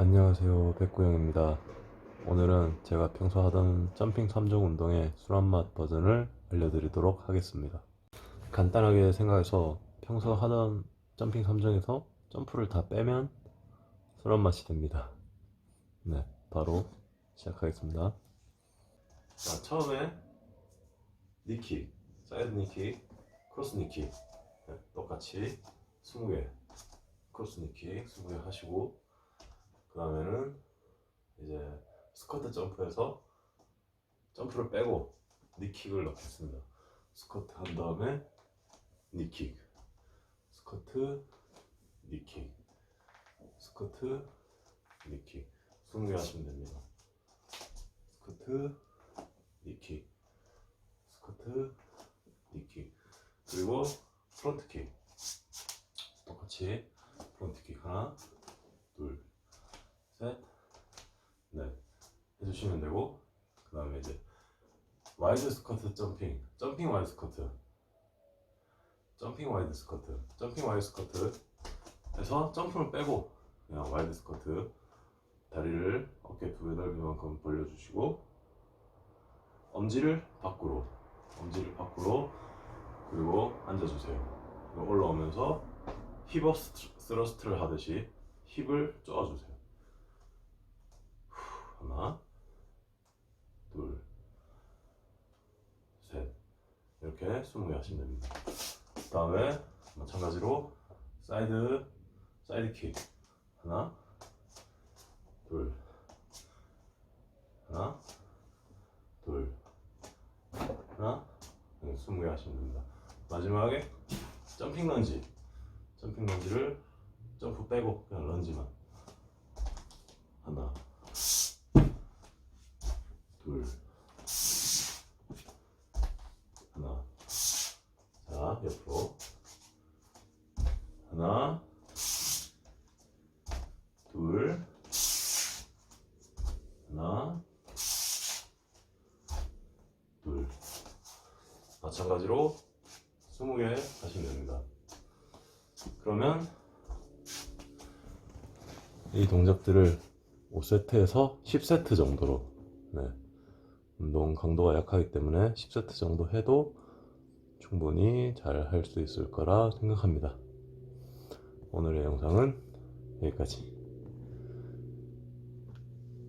안녕하세요 백구영입니다. 오늘은 제가 평소 하던 점핑 3종 운동의 술한맛 버전을 알려드리도록 하겠습니다. 간단하게 생각해서 평소 하던 점핑 3종에서 점프를 다 빼면 술한맛이 됩니다. 네 바로 시작하겠습니다. 자 처음에 니킥 사이드 니킥 크로스 니킥 네, 똑같이 20개 크로스 니킥 20개 하시고 그 다음에는 이제 스쿼트 점프에서 점프를 빼고 니킥을 넣겠습니다. 스쿼트 한 다음에 니킥, 스쿼트, 니킥, 스쿼트, 니킥. 20개 하시면 됩니다. 스쿼트, 니킥, 스쿼트, 니킥. 그리고 프론트킥. 똑같이 프론트킥 하나, 둘, 셋, 넷 해주시면 되고 그 다음에 이제 와이드 스쿼트 점핑, 점핑 와이드 스쿼트, 점핑 와이드 스쿼트, 점핑 와이드 스쿼트. 해서 점프를 빼고 그냥 와이드 스쿼트. 다리를 어깨 두 배 넓이만큼 벌려주시고 엄지를 밖으로, 엄지를 밖으로 그리고 앉아주세요. 올라오면서 힙업 스러스트를 하듯이 힙을 쪼아주세요. 하나, 둘, 셋. 이렇게 20개 하시면 됩니다. 그 다음에 마찬가지로 사이드 사이드 킥. 하나, 둘, 하나, 둘, 하나, 네, 20개 하시면 됩니다. 마지막에 점핑 런지, 점핑 런지를 점프 빼고 그냥 런지만 하나. 둘 하나 자 옆으로 하나 둘 하나 둘 마찬가지로 20개 하시면 됩니다 그러면 이 동작들을 5세트에서 10세트 정도로 네. 운동 강도가 약하기 때문에 10세트 정도 해도 충분히 잘 할 수 있을 거라 생각합니다. 오늘의 영상은 여기까지.